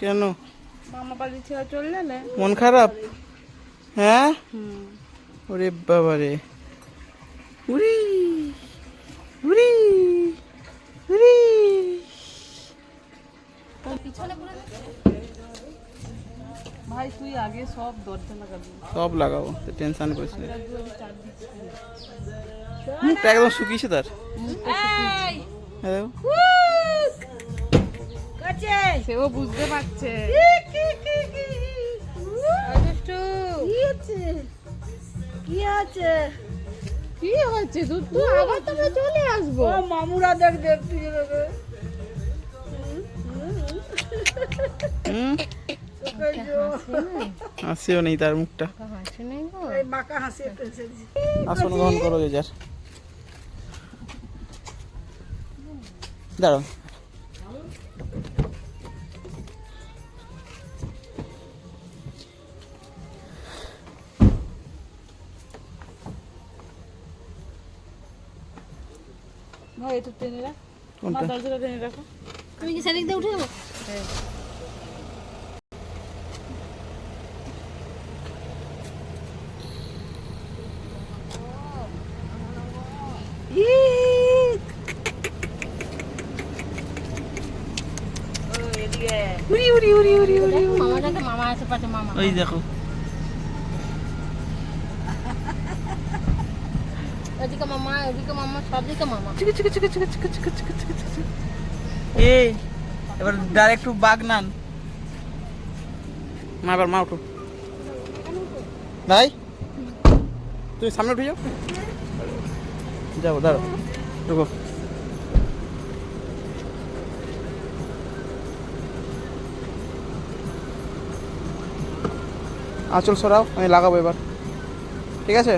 কেন? মামা বাড়ি ছেড়ে চলে মন খারাপ? হ্যাঁ? ওরে বাবা রে উড়ি উড়ি উড়ি ভাই তুই আগে সব দরজা লাগাবি। সব লাগাবো টেনশন করিস না। মুখটা একদম শুকিয়েছে তার। হ্যাঁ। সেও বুঝতে পারছে। কি আছে কি হয়েছে তুই তো আবার তো চলে আসব। ও মামুরা দেখ দেখতে যাবে হাসিও নেই তার মুখটা। এই বাঁকা হাসি আসন গ্রহণ করো যে যার। দাঁড়াও। ভাই এটা টেনে রাখ। কোনটা? দরজাটা টেনে রাখো। আমি কি সেদিক দিয়ে উঠে যাব? উড়ি উড়ি উড়ি উড়ি উড়ি মামা দেখে মামা আছে মামা। ওই দেখো। ওদিকে মামা মামা সব দিকে মামা। চিকে চিকে চিকে চিকে চিকে চিকে চিকে চিকে চিকে এই এবার ডাইরেক্ট মা এবার মা উঠো। ভাই? তুমি সামনে উঠে যাও। যাব দাঁড়ো ঢুকো। আঁচল সরাও আমি লাগাবো এবার। ঠিক আছে?